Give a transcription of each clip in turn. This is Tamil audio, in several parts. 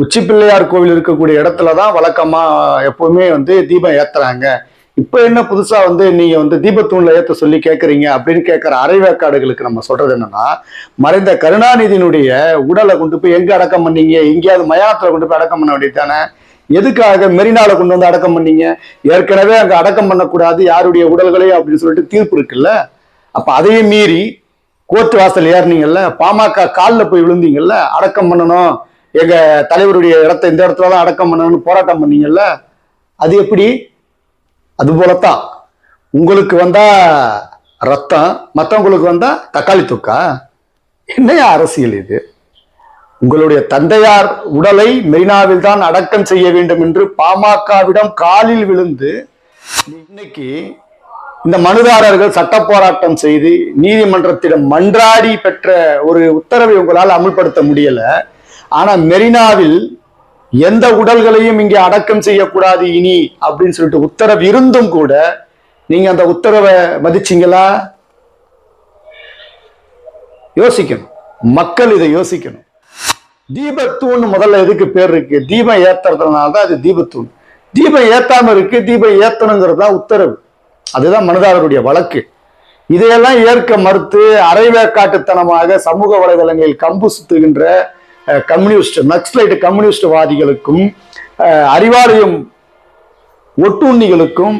உச்சி பிள்ளையார் கோவில் இருக்கக்கூடிய இடத்துல தான் வழக்கமாக எப்பவுமே வந்து தீபம் ஏத்துறாங்க. இப்போ என்ன புதுசாக வந்து நீங்கள் வந்து தீபத்தூணில் ஏற்ற சொல்லி கேட்குறீங்க அப்படின்னு கேட்குற அரைவேக்காடுகளுக்கு நம்ம சொல்கிறது என்னன்னா மறைந்த கருணாநிதியினுடைய உடலை கொண்டு போய் எங்கே அடக்கம் பண்ணீங்க? எங்கேயாவது மயானத்தில் கொண்டு போய் அடக்கம் பண்ண வேண்டியது தானே? எதுக்காக மெரினாவில் கொண்டு வந்து அடக்கம் பண்ணீங்க? ஏற்கனவே அங்கே அடக்கம் பண்ணக்கூடாது யாருடைய உடல்களையும் அப்படின்னு சொல்லிட்டு தீர்ப்பு இருக்குல்ல? அப்போ அதையும் மீறி கோர்ட் வாசல் ஏறினீங்கல்ல பாமக காலில் போய் விழுந்தீங்கல்ல அடக்கம் பண்ணணும். எங்க தலைவருடைய இடத்த இந்த இடத்துல தான் அடக்கம் பண்ணணும்னு போராட்டம் பண்ணீங்கல்ல அது எப்படி? அது போலத்தான். உங்களுக்கு வந்தா ரத்தம் மற்றவங்களுக்கு வந்தா தக்காளி தொக்கா? என்னையா அரசியல் இது? உங்களுடைய தந்தையார் உடலை மெரினாவில் தான் அடக்கம் செய்ய வேண்டும் என்று பாமகவிடம் காலில் விழுந்து இன்னைக்கு இந்த மனுதாரர்கள் சட்ட போராட்டம் செய்து நீதிமன்றத்திடம் மன்றாடி பெற்ற ஒரு உத்தரவை உங்களால் அமுல்படுத்த முடியல. ஆனா மெரினாவில் எந்த உடல்களையும் இங்கே அடக்கம் செய்யக்கூடாது இனி அப்படின்னு சொல்லிட்டு உத்தரவு இருந்தும் கூட நீங்க அந்த உத்தரவை மதிச்சீங்களா? யோசிக்கணும். மக்கள் இதை யோசிக்கணும். தீபத்தூண் முதல்ல எதுக்கு பேர் இருக்கு? தீபம் ஏத்துறதுனால தான் அது தீபத்தூண். தீபம் ஏத்தாம இருக்கு தீபம் ஏத்தணுங்கிறது தான் உத்தரவு. அதுதான் மனதாரருடைய வழக்கு. இதையெல்லாம் ஏற்க மறுத்து அரைவேக்காட்டுத்தனமாக சமூக வலைதளங்களில் கம்பு சுத்துகின்ற கம்யூனிஸ்ட் நக்ஸ்லைட் கம்யூனிஸ்ட்வாதிகளுக்கும் அறிவாலயம் ஒட்டுண்ணிகளுக்கும்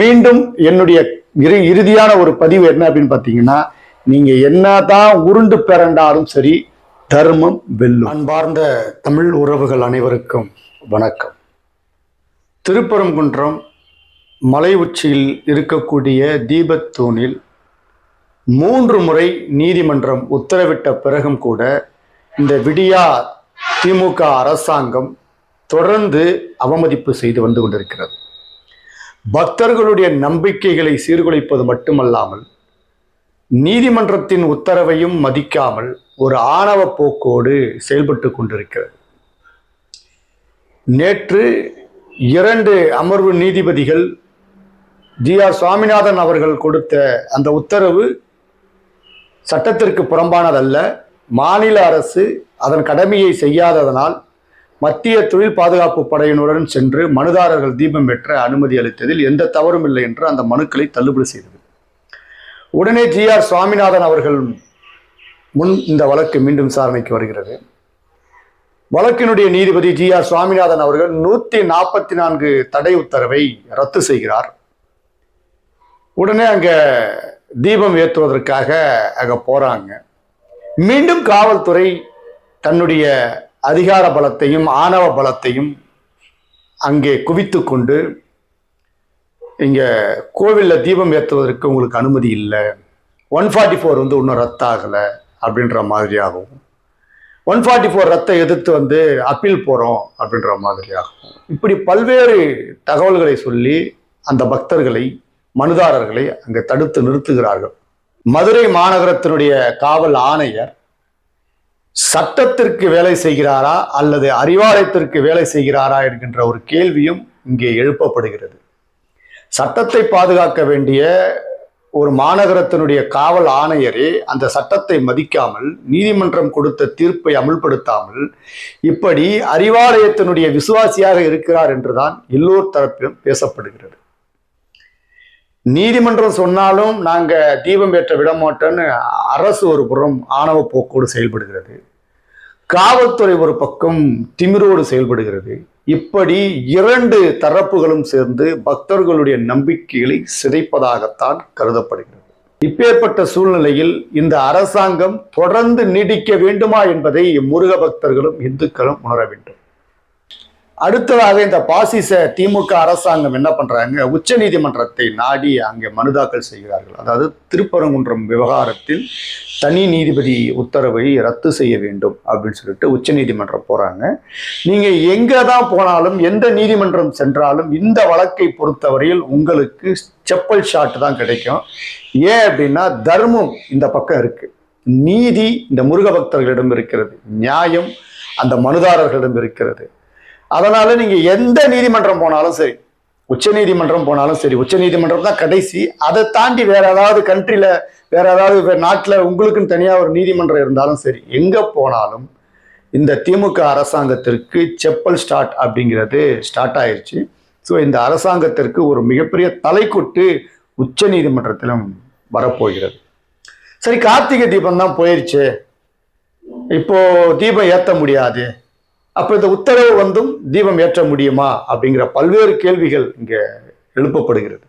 மீண்டும் என்னுடைய இறு இறுதியான ஒரு பதிவு என்ன அப்படின்னு பார்த்தீங்கன்னா நீங்க என்னதான் உருண்டு பிறண்டாலும் சரி தர்மம் வெல்லும். அன்பார்ந்த தமிழ் உறவுகள் அனைவருக்கும் வணக்கம். திருப்பரங்குன்றம் மலை உச்சியில் இருக்கக்கூடிய தீபத்தூணில் மூன்று முறை நீதிமன்றம் உத்தரவிட்ட பிறகும் கூட இந்த விடியா திமுக அரசாங்கம் தொடர்ந்து அவமதிப்பு செய்து வந்து கொண்டிருக்கிறது. பக்தர்களுடைய நம்பிக்கைகளை சீர்குலைப்பது மட்டுமல்லாமல் நீதிமன்றத்தின் உத்தரவையும் மதிக்காமல் ஒரு ஆணவ போக்கோடு செயல்பட்டு கொண்டிருக்கிறது. நேற்று இரண்டு அமர்வு நீதிபதிகள் ஜி ஆர் சுவாமிநாதன் அவர்கள் கொடுத்த அந்த உத்தரவு சட்டத்திற்கு புறம்பானதல்ல. மாநில அரசு அதன் கடமையை செய்யாததனால் மத்திய தொழில் பாதுகாப்பு படையினருடன் சென்று மனுதாரர்கள் தீபம் பெற்ற அனுமதி அளித்ததில் எந்த தவறும் இல்லை என்று அந்த மனுக்களை தள்ளுபடி செய்தது. உடனே ஜி ஆர் சுவாமிநாதன் அவர்கள் முன் இந்த வழக்கு மீண்டும் விசாரணைக்கு வருகிறது. வழக்கினுடைய நீதிபதி ஜி ஆர் சுவாமிநாதன் அவர்கள் நூத்தி நாற்பத்தி நான்கு தடை உத்தரவை ரத்து செய்கிறார். உடனே அங்க தீபம் ஏற்றுவதற்காக அங்க போறாங்க. மீண்டும் காவல்துறை தன்னுடைய அதிகார பலத்தையும் ஆணவ பலத்தையும் அங்கே குவித்து கொண்டு இங்கே கோவிலில் தீபம் ஏற்றுவதற்கு உங்களுக்கு அனுமதி இல்லை. ஒன் ஃபார்ட்டி ஃபோர் வந்து இன்னும் ரத்தாகலை அப்படின்ற மாதிரியாகவும் ஒன் ஃபார்ட்டி ஃபோர் ரத்தை எதிர்த்து வந்து அப்பீல் போகிறோம் அப்படின்ற மாதிரியாகும். இப்படி பல்வேறு தகவல்களை சொல்லி அந்த பக்தர்களை மனுதாரர்களை அங்கே தடுத்து நிறுத்துகிறார்கள். மதுரை மாநகரத்தினுடைய காவல் ஆணையர் சட்டத்திற்கு வேலை செய்கிறாரா அல்லது அறிவாலயத்திற்கு வேலை செய்கிறாரா என்கின்ற ஒரு கேள்வியும் இங்கே எழுப்பப்படுகிறது. சட்டத்தை பாதுகாக்க வேண்டிய ஒரு மாநகரத்தினுடைய காவல் ஆணையரே அந்த சட்டத்தை மதிக்காமல் நீதிமன்றம் கொடுத்த தீர்ப்பை அமுல்படுத்தாமல் இப்படி அறிவாலயத்தினுடைய விசுவாசியாக இருக்கிறார் என்றுதான் எல்லோர் தரப்பிலும் பேசப்படுகிறது. நீதிமன்றம் சொன்னாலும் நாங்கள் தீபம் ஏற்ற விட மாட்டோம்னு அரசு ஒரு புறம் ஆணவ போக்கோடு செயல்படுகிறது. காவல்துறை ஒரு பக்கம் திமிரோடு செயல்படுகிறது. இப்படி இரண்டு தரப்புகளும் சேர்ந்து பக்தர்களுடைய நம்பிக்கைகளை சிதைப்பதாகத்தான் கருதப்படுகிறது. இப்பேற்பட்ட சூழ்நிலையில் இந்த அரசாங்கம் தொடர்ந்து நீடிக்க வேண்டுமா என்பதை முருக பக்தர்களும் இந்துக்களும் உணர வேண்டும். அடுத்ததாக இந்த பாசிச திமுக அரசாங்கம் என்ன பண்றாங்க? உச்ச நீதிமன்றத்தை நாடி அங்கே மனு தாக்கல் செய்கிறார்கள். அதாவது திருப்பரங்குன்றம் விவகாரத்தில் தனி நீதிபதி உத்தரவை ரத்து செய்ய வேண்டும் அப்படின்னு சொல்லிட்டு உச்ச நீதிமன்றம் போறாங்க. நீங்க எங்க தான் போனாலும் எந்த நீதிமன்றம் சென்றாலும் இந்த வழக்கை பொறுத்தவரையில் உங்களுக்கு செப்பல் ஷாட் தான் கிடைக்கும். ஏன் அப்படின்னா தர்மம் இந்த பக்கம் இருக்கு. நீதி இந்த முருக பக்தர்களிடம் இருக்கிறது. நியாயம் அந்த மனுதாரர்களிடம் இருக்கிறது. அதனால நீங்க எந்த நீதிமன்றம் போனாலும் சரி உச்ச நீதிமன்றம் போனாலும் சரி உச்ச நீதிமன்றம் தான் கடைசி. அதை தாண்டி வேற ஏதாவது கண்ட்ரில வேற ஏதாவது நாட்டில் உங்களுக்குன்னு தனியாக ஒரு நீதிமன்றம் இருந்தாலும் சரி எங்க போனாலும் இந்த திமுக அரசாங்கத்திற்கு செப்பல் ஸ்டார்ட் அப்படிங்கிறது ஸ்டார்ட் ஆயிடுச்சு ஸோ இந்த அரசாங்கத்திற்கு ஒரு மிகப்பெரிய தலைக்குட்டு உச்ச நீதிமன்றத்திலும் வரப்போகிறது. சரி கார்த்திகை தீபம் தான் போயிடுச்சு இப்போ தீபம் ஏற்ற முடியாது. அப்போ இந்த உத்தரவு வந்தும் தீபம் ஏற்ற முடியுமா அப்படிங்கிற பல்வேறு கேள்விகள் இங்கே எழுப்பப்படுகிறது.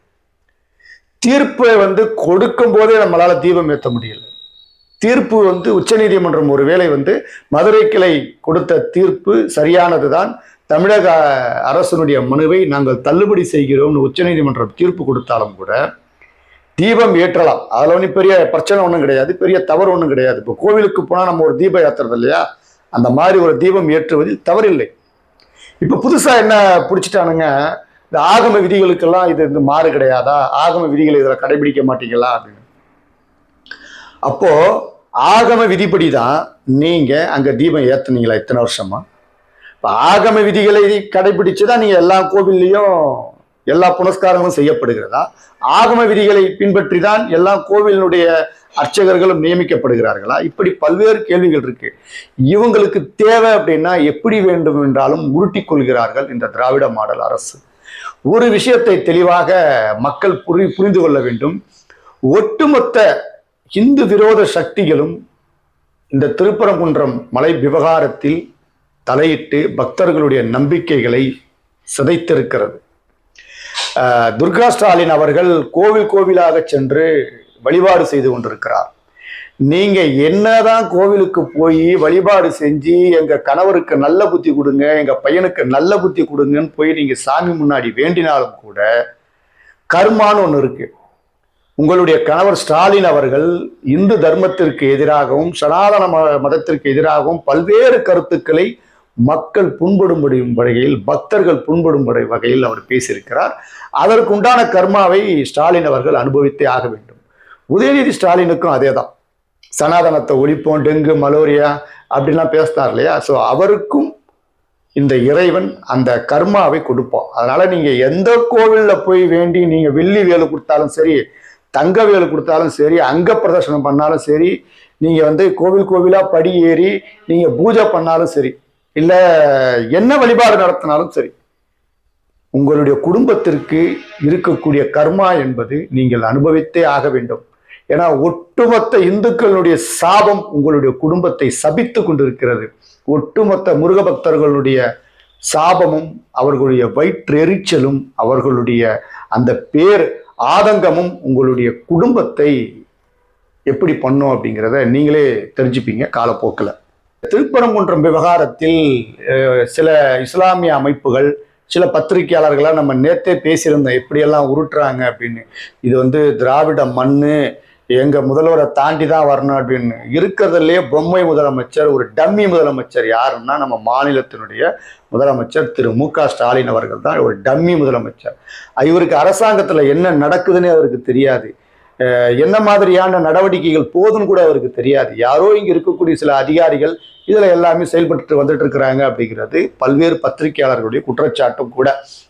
தீர்ப்பை வந்து கொடுக்கும் போதே நம்மளால் தீபம் ஏற்ற முடியல. தீர்ப்பு வந்து உச்சநீதிமன்றம் ஒருவேளை வந்து மதுரை கிளை கொடுத்த தீர்ப்பு சரியானதுதான். தமிழக அரசனுடைய மனுவை நாங்கள் தள்ளுபடி செய்கிறோம்னு உச்சநீதிமன்றம் தீர்ப்பு கொடுத்தாலும் கூட தீபம் ஏற்றலாம். அதில் ஒன்றும் பெரிய பிரச்சனை ஒன்றும் கிடையாது. பெரிய தவறு ஒன்றும் கிடையாது. இப்போ கோவிலுக்கு போனால் நம்ம ஒரு தீபம் ஏற்றுறது இல்லையா அந்த மாதிரி ஒரு தீபம் ஏற்றுவதில் தவறில்லை. இப்போ புதுசாக என்ன பிடிச்சிட்டானுங்க? இந்த ஆகம விதிகளுக்கெல்லாம் இது இந்த மாறு கிடையாதா? ஆகம விதிகளை இதில் கடைபிடிக்க மாட்டீங்களா? அப்படின்னு. அப்போ ஆகம விதிப்படி தான் நீங்கள் அங்கே தீபம் ஏற்றுனீங்களா இத்தனை வருஷமா? இப்போ ஆகம விதிகளை கடைபிடிச்சு தான் நீங்கள் எல்லா கோவில்லையும் எல்லா புனஸ்காரங்களும் செய்யப்படுகிறதா? ஆகம விதிகளை பின்பற்றி தான் எல்லா கோவிலினுடைய அர்ச்சகர்களும் நியமிக்கப்படுகிறார்களா? இப்படி பல்வேறு கேள்விகள் இருக்கு. இவங்களுக்கு தேவை அப்படின்னா எப்படி வேண்டும் என்றாலும் உருட்டிக் கொள்கிறார்கள் இந்த திராவிட மாடல் அரசு. ஒரு விஷயத்தை தெளிவாக மக்கள் புரி புரிந்து கொள்ள வேண்டும். ஒட்டுமொத்த இந்து விரோத சக்திகளும் இந்த திருப்பரங்குன்றம் மலை விவகாரத்தில் தலையிட்டு பக்தர்களுடைய நம்பிக்கைகளை சிதைத்திருக்கிறது. துர்கா ஸ்டாலின் அவர்கள் கோவில் கோவிலாக சென்று வழிபாடு செய்து கொண்டிருக்கிறார். நீங்க என்னதான் கோவிலுக்கு போய் வழிபாடு செஞ்சு எங்க கணவருக்கு நல்ல புத்தி கொடுங்க எங்க பையனுக்கு நல்ல புத்தி கொடுங்கன்னு போய் நீங்க சாமி முன்னாடி வேண்டினாலும் கூட கர்மான்னு ஒன்று இருக்கு. உங்களுடைய கணவர் ஸ்டாலின் அவர்கள் இந்து தர்மத்திற்கு எதிராகவும் சனாதன மதத்திற்கு எதிராகவும் பல்வேறு கருத்துக்களை மக்கள் புண்படும்படியும் வகையில் பக்தர்கள் புண்படும்படி வகையில் அவர் பேசியிருக்கிறார். அதற்குண்டான கர்மாவை ஸ்டாலின் அவர்கள் அனுபவித்தே ஆக வேண்டும். உதயநிதி ஸ்டாலினுக்கும் அதே தான் சனாதனத்தை ஒழிப்போம் டெங்கு மலேரியா அப்படிலாம் பேசினார் இல்லையா? ஸோ அவருக்கும் இந்த இறைவன் அந்த கர்மாவை கொடுப்போம் அதனால நீங்க எந்த கோவிலில் போய் வேண்டி நீங்க வெள்ளி வேலு கொடுத்தாலும் சரி தங்க வேலு கொடுத்தாலும் சரி அங்க பிரதர்ஷனம் பண்ணாலும் சரி நீங்க வந்து கோவில் கோவிலா படி ஏறி நீங்க பூஜை பண்ணாலும் சரி இல்லை என்ன வழிபாடு நடத்தினாலும் சரி உங்களுடைய குடும்பத்திற்கு இருக்கக்கூடிய கர்மா என்பது நீங்கள் அனுபவித்தே ஆக வேண்டும். ஏன்னா ஒட்டுமொத்த இந்துக்களுடைய சாபம் உங்களுடைய குடும்பத்தை சபித்து கொண்டிருக்கிறது. ஒட்டுமொத்த முருக பக்தர்களுடைய சாபமும் அவர்களுடைய வயிற்றெரிச்சலும் அவர்களுடைய அந்த பேர் ஆதங்கமும் உங்களுடைய குடும்பத்தை எப்படி பண்ணும் அப்படிங்கிறத நீங்களே தெரிஞ்சுப்பீங்க காலப்போக்கில். திருப்பரங்குன்றம் விவகாரத்தில் சில இஸ்லாமிய அமைப்புகள் சில பத்திரிகையாளர்களாக நம்ம நேத்தே பேசியிருந்தோம் எப்படியெல்லாம் உருட்டுறாங்க அப்படின்னு. இது வந்து திராவிட மண்ணு எங்க முதல்வரை தாண்டி தான் வரணும் அப்படின்னு இருக்கிறதுலயே பொம்மை முதலமைச்சர் ஒரு டம்மி முதலமைச்சர் யாருன்னா நம்ம மாநிலத்தினுடைய முதலமைச்சர் திரு மு க ஸ்டாலின் அவர்கள் தான். ஒரு டம்மி முதலமைச்சர். இவருக்கு அரசாங்கத்துல என்ன நடக்குதுன்னு அவருக்கு தெரியாது. என்ன மாதிரியான நடவடிக்கைகள் போதும் கூட அவருக்கு தெரியாது. யாரோ இங்கே இருக்கக்கூடிய சில அதிகாரிகள் இதில் எல்லாமே செயல்பட்டு வந்துட்டு இருக்கிறாங்க அப்படிங்கிறது பல்வேறு பத்திரிகையாளர்களுடைய குற்றச்சாட்டும் கூட.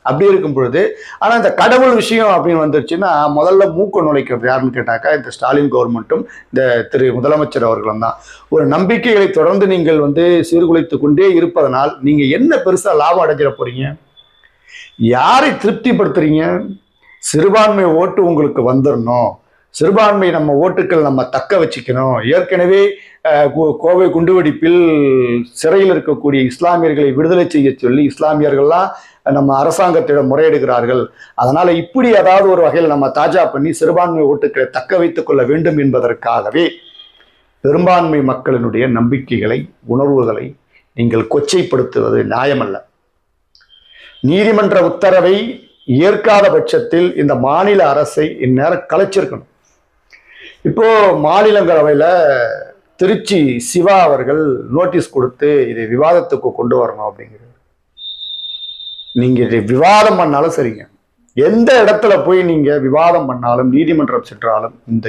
அப்படி இருக்கும் பொழுது ஆனால் இந்த கடவுள் விஷயம் அப்படின்னு வந்துருச்சுன்னா முதல்ல மூக்க நுழைக்கிறது யாருன்னு கேட்டாக்கா இந்த ஸ்டாலின் கவர்மெண்ட்டும் இந்த திரு முதலமைச்சர் அவர்களும் தான். ஒரு நம்பிக்கைகளை தொடர்ந்து நீங்கள் வந்து சீர்குலைத்து கொண்டே இருப்பதனால் நீங்கள் என்ன பெருசாக லாபம் அடைஞ்சிட போறீங்க? யாரை திருப்திப்படுத்துறீங்க? சிறுபான்மை ஓட்டு உங்களுக்கு வந்துடணும் சிறுபான்மை நம்ம ஓட்டுக்கள் நம்ம தக்க வச்சுக்கணும். ஏற்கனவே கோ- கோவை குண்டுவெடிப்பில் சிறையில் இருக்கக்கூடிய இஸ்லாமியர்களை விடுதலை செய்ய சொல்லி இஸ்லாமியர்கள்லாம் நம்ம அரசாங்கத்திடம் முறையிடுகிறார்கள். அதனால இப்படி ஏதாவது ஒரு வகையில் நம்ம தாஜா பண்ணி சிறுபான்மை ஓட்டுக்களை தக்க வைத்துக் கொள்ள வேண்டும் என்பதற்காகவே பெரும்பான்மை மக்களினுடைய நம்பிக்கைகளை உணர்வுகளை நீங்கள் கொச்சைப்படுத்துவது நியாயமல்ல. நீதிமன்ற உத்தரவை ஏற்காத பட்சத்தில் இந்த மாநில அரசை இந்நேரம் கலைச்சிருக்கணும். இப்போ மாநிலங்களவையில திருச்சி சிவா அவர்கள் நோட்டீஸ் கொடுத்து இதை விவாதத்துக்கு கொண்டு வரணும் அப்படிங்கிறது நீங்க இதை விவாதம் பண்ணாலும் சரிங்க. எந்த இடத்துல போய் நீங்க விவாதம் பண்ணாலும் நீதிமன்றம் சென்றாலும் இந்த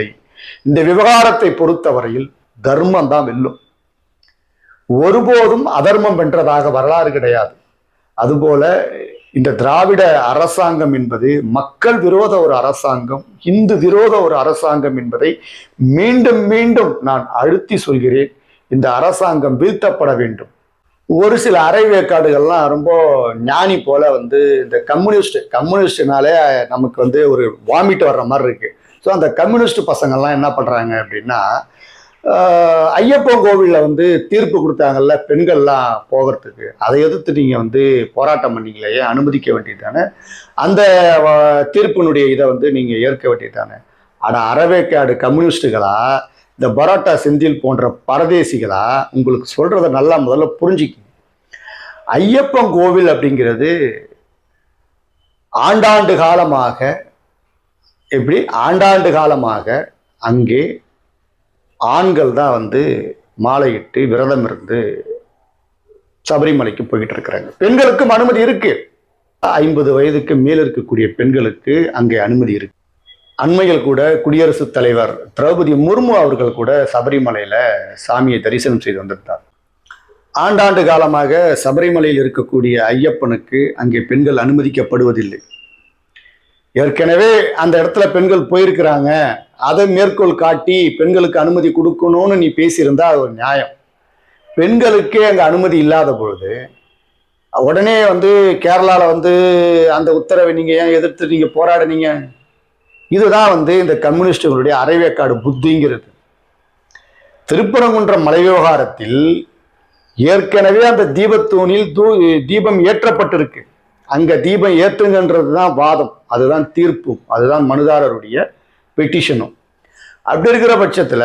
இந்த விவகாரத்தை பொறுத்தவரையில் தர்மம் தான் வெல்லும். ஒருபோதும் அதர்மம் வென்றதாக வரலாறு கிடையாது. அதுபோல இந்த திராவிட அரசாங்கம் என்பது மக்கள் விரோத ஒரு அரசாங்கம் இந்து விரோத ஒரு அரசாங்கம் என்பதை மீண்டும் மீண்டும் நான் அழுத்தி சொல்கிறேன். இந்த அரசாங்கம் வீழ்த்தப்பட வேண்டும். ஒரு சில அரை வேக்காடுகள்லாம் ரொம்ப ஞானி போல வந்து இந்த கம்யூனிஸ்ட் கம்யூனிஸ்ட்னாலே நமக்கு வந்து ஒரு வாமிட் வர்ற மாதிரி இருக்கு. ஸோ அந்த கம்யூனிஸ்ட் பசங்கள்லாம் என்ன பண்றாங்க அப்படின்னா ஐயப்பன் கோவிலில் வந்து தீர்ப்பு கொடுத்தாங்கல்ல பெண்கள்லாம் போகிறதுக்கு. அதை எதிர்த்து நீங்கள் வந்து போராட்டம் பண்ணீங்களே அனுமதிக்க வேண்டியது தானே அந்த தீர்ப்பினுடைய இதை வந்து நீங்கள் ஏற்க வேண்டியது தானே ஆனால் அறவேக்காடு கம்யூனிஸ்டுகளா இந்த பரோட்டா செந்தில் போன்ற பரதேசிகளா உங்களுக்கு சொல்கிறத நல்லா முதல்ல புரிஞ்சுக்கங்க. ஐயப்பன் கோவில் அப்படிங்கிறது ஆண்டாண்டு காலமாக எப்படி? ஆண்டாண்டு காலமாக அங்கே ஆண்கள் தான் வந்து மாலையிட்டு விரதம் இருந்து சபரிமலைக்கு போய்கிட்டு இருக்கிறாங்க. பெண்களுக்கும் அனுமதி இருக்கு. ஐம்பது வயதுக்கு மேல் இருக்கக்கூடிய பெண்களுக்கு அங்கே அனுமதி இருக்கு. அண்மையில் கூட குடியரசுத் தலைவர் திரௌபதி முர்மு அவர்கள் கூட சபரிமலையில சாமியை தரிசனம் செய்து வந்திருந்தார். ஆண்டாண்டு காலமாக சபரிமலையில் இருக்கக்கூடிய ஐயப்பனுக்கு அங்கே பெண்கள் அனுமதிக்கப்படுவதில்லை. ஏற்கனவே அந்த இடத்துல பெண்கள் போயிருக்கிறாங்க. அதை மேற்கோள் காட்டி பெண்களுக்கு அனுமதி கொடுக்கணும்னு நீ பேசியிருந்தா அது ஒரு நியாயம். பெண்களுக்கே அங்கே அனுமதி இல்லாத பொழுது உடனே வந்து கேரளாவில் வந்து அந்த உத்தரவை நீங்கள் ஏன் எதிர்த்து நீங்கள் போராடுனீங்க? இதுதான் வந்து இந்த கம்யூனிஸ்டுகளுடைய அரைவேக்காடு புத்திங்கிறது. திருப்பரங்குன்றம் மலை விவகாரத்தில் ஏற்கனவே அந்த தீபத்தூணில் தூ தீபம் ஏற்றப்பட்டிருக்கு. அங்கே தீபம் ஏற்றுங்கன்றது தான் வாதம். அதுதான் தீர்ப்பும் அதுதான் மனுதாரருடைய பெட்டிஷனும் அப்படி இருக்கிற பட்சத்துல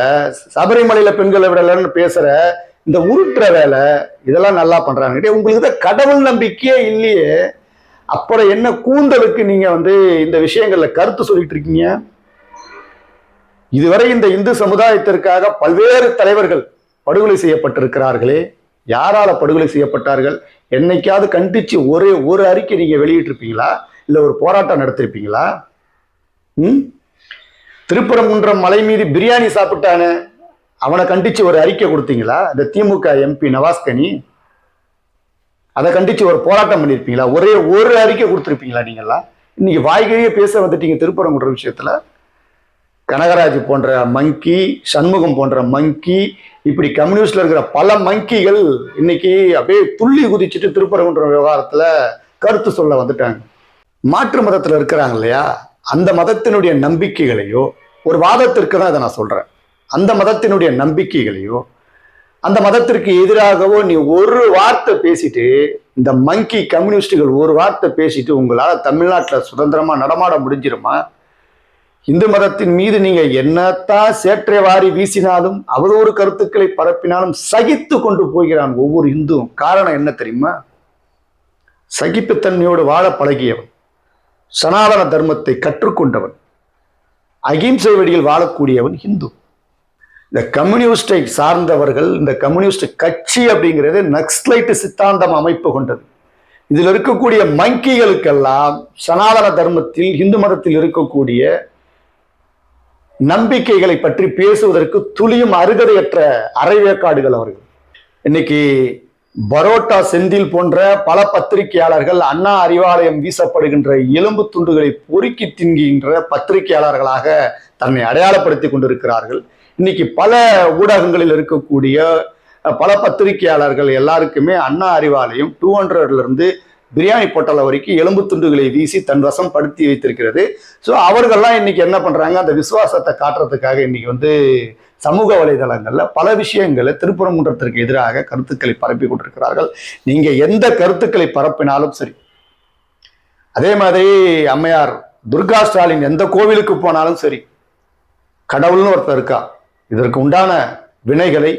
சபரிமலையில் பெண்களை விடலன்னு பேசுகிற இந்த உருட்டுற வேலை இதெல்லாம் நல்லா பண்ணுறாங்க உங்களுக்கு தான் கடவுள் நம்பிக்கையே இல்லையே. அப்புறம் என்ன கூந்தலுக்கு நீங்கள் வந்து இந்த விஷயங்களில் கருத்து சொல்லிட்டு இருக்கீங்க? இதுவரை இந்த இந்து சமுதாயத்திற்காக பல்வேறு தலைவர்கள் படுகொலை செய்யப்பட்டிருக்கிறார்களே. யாரால படுகொலை செய்யப்பட்டார்கள்? என்னைக்காவது கண்டிச்சு ஒரே ஒரு அறிக்கை நீங்க வெளியிட்டிருப்பீங்களா? இல்லை ஒரு போராட்டம் நடத்திருப்பீங்களா? ம்? திருப்பரங்குன்றம் மலை மீது பிரியாணி சாப்பிட்டானே அவனை கண்டிச்சு ஒரு அறிக்கை கொடுத்தீங்களா? இந்த திமுக எம்பி நவாஸ்கனி அதை கண்டிச்சு ஒரு போராட்டம் பண்ணியிருப்பீங்களா ஒரே ஒரு அறிக்கை கொடுத்துருப்பீங்களா நீங்களாம் இன்னைக்கு வாய்கழியே பேச வந்துட்டீங்க திருப்பரங்குன்ற விஷயத்துல. கனகராஜ் போன்ற மங்கி சண்முகம் போன்ற மங்கி இப்படி கம்யூனிஸ்ட்ல இருக்கிற பல மங்கிகள் இன்னைக்கு அப்படியே துள்ளி குதிச்சுட்டு திருப்பரங்குன்ற விவகாரத்துல கருத்து சொல்ல வந்துட்டாங்க. மாற்று மதத்தில் இருக்கிறாங்க இல்லையா? அந்த மதத்தினுடைய நம்பிக்கைகளையோ ஒரு வாதத்திற்கு தான் இதை நான் சொல்கிறேன் அந்த மதத்தினுடைய நம்பிக்கைகளையோ அந்த மதத்திற்கு எதிராகவோ நீ ஒரு வார்த்தை பேசிட்டு இந்த மங்கி கம்யூனிஸ்டுகள் ஒரு வார்த்தை பேசிட்டு உங்களால் தமிழ்நாட்டில் சுதந்திரமாக நடமாட முடிஞ்சிருமா? இந்து மதத்தின் மீது நீங்கள் என்னத்தான் சேற்றை வாரி வீசினாலும் அவதூறு கருத்துக்களை பரப்பினாலும் சகித்து கொண்டு போகிறான் ஒவ்வொரு இந்துவும். காரணம் என்ன தெரியுமா? சகிப்புத்தன்மையோடு வாழ பழகியவன். சனாதன தர்மத்தை கற்றுக்கொண்டவன் அகிம்சை வழியில் வாழக்கூடியவன் இந்து இந்த கம்யூனிஸ்டை சார்ந்தவர்கள் இந்த கம்யூனிஸ்ட் கட்சி அப்படிங்கிறது நக்ஸ்லைட் சித்தாந்தம் அமைப்பு கொண்டது. இதில் இருக்கக்கூடிய மங்கிகளுக்கெல்லாம் சனாதன தர்மத்தில் இந்து மதத்தில் இருக்கக்கூடிய நம்பிக்கைகளை பற்றி பேசுவதற்கு துளியும் அருகதையற்ற அரைவேக்காடுகள் அவர்கள். இன்னைக்கு பரோட்டா செந்தில் போன்ற பல பத்திரிகையாளர்கள் அண்ணா அறிவாலயம் வீசப்படுகின்ற எலும்பு துண்டுகளை பொறுக்கி தின்கின்ற பத்திரிகையாளர்களாக தன்னை அடையாளப்படுத்தி கொண்டிருக்கிறார்கள். இன்னைக்கு பல ஊடகங்களில் இருக்கக்கூடிய பல பத்திரிகையாளர்கள் எல்லாருக்குமே அண்ணா அறிவாலயம் டூ ஹண்ட்ரட்ல இருந்து பிரியாணி பொட்டலை வரைக்கும் எலும்பு துண்டுகளை வீசி தன் வசம் படுத்தி வைத்திருக்கிறது. ஸோ அவர்கள்லாம் இன்னைக்கு என்ன பண்ணுறாங்க அந்த விசுவாசத்தை காட்டுறதுக்காக இன்னைக்கு வந்து சமூக வலைதளங்களில் பல விஷயங்களை திருப்பரங்குன்றத்திற்கு எதிராக கருத்துக்களை பரப்பி கொண்டிருக்கிறார்கள். நீங்கள் எந்த கருத்துக்களை பரப்பினாலும் சரி. அதே மாதிரி அம்மையார் துர்கா ஸ்டாலின் எந்த கோவிலுக்கு போனாலும் சரி கடவுள்னு ஒருத்தர் இருக்கா? இதற்கு உண்டான வினைகளை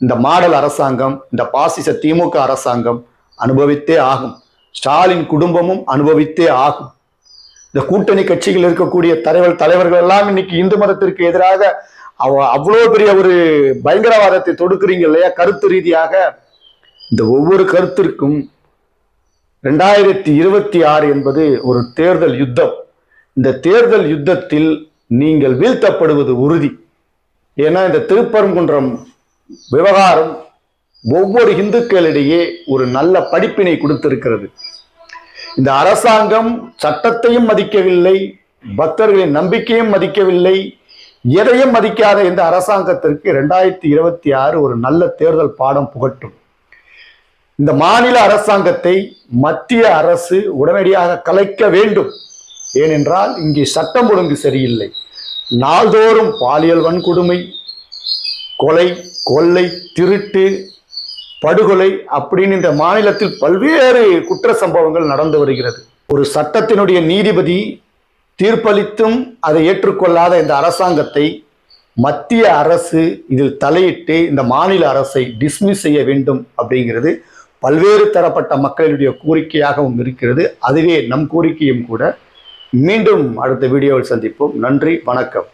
இந்த மாடல் அரசாங்கம் இந்த பாசிச திமுக அரசாங்கம் அனுபவித்தே ஆகும். ஸ்டாலின் குடும்பமும் அனுபவித்தே ஆகும். இந்த கூட்டணி கட்சிகள் இருக்கக்கூடிய தலைவர் தலைவர்கள் எல்லாம் இன்னைக்கு இந்து மதத்திற்கு எதிராக அவ அவ்வளோ பெரிய ஒரு பயங்கரவாதத்தை தொடுக்கிறீங்க இல்லையா? கருத்து ரீதியாக இந்த ஒவ்வொரு கருத்திற்கும் ரெண்டாயிரத்தி இருபத்தி ஆறு என்பது ஒரு தேர்தல் யுத்தம். இந்த தேர்தல் யுத்தத்தில் நீங்கள் வீழ்த்தப்படுவது உறுதி. ஏன்னா இந்த திருப்பரங்குன்றம் விவகாரம் ஒவ்வொரு இந்துக்களிடையே ஒரு நல்ல படிப்பினை கொடுத்திருக்கிறது. இந்த அரசாங்கம் சட்டத்தையும் மதிக்கவில்லை பக்தர்களின் நம்பிக்கையும் மதிக்கவில்லை எதையும் மதிக்காத இந்த அரசாங்கத்திற்கு ரெண்டாயிரத்தி இருபத்தி ஆறு ஒரு நல்ல தேர்தல் பாடம் புகட்டும். இந்த மாநில அரசாங்கத்தை மத்திய அரசு உடனடியாக கலைக்க வேண்டும். ஏனென்றால் இங்கே சட்டம் ஒழுங்கு சரியில்லை. நாள்தோறும் பாலியல் வன்கொடுமை கொலை கொள்ளை திருட்டு படுகொலை அப்படின்னு இந்த மாநிலத்தில் பல்வேறு குற்ற சம்பவங்கள் நடந்து வருகிறது. ஒரு சட்டத்தினுடைய நீதிபதி தீர்ப்பளித்தும் அதை ஏற்றுக்கொள்ளாத இந்த அரசாங்கத்தை மத்திய அரசு இதில் தலையிட்டு இந்த மாநில அரசை டிஸ்மிஸ் செய்ய வேண்டும் அப்படிங்கிறது பல்வேறு தரப்பட்ட மக்களுடைய கோரிக்கையாகவும் இருக்கிறது. அதுவே நம் கோரிக்கையும் கூட. மீண்டும் அடுத்த வீடியோவில் சந்திப்போம். நன்றி வணக்கம்.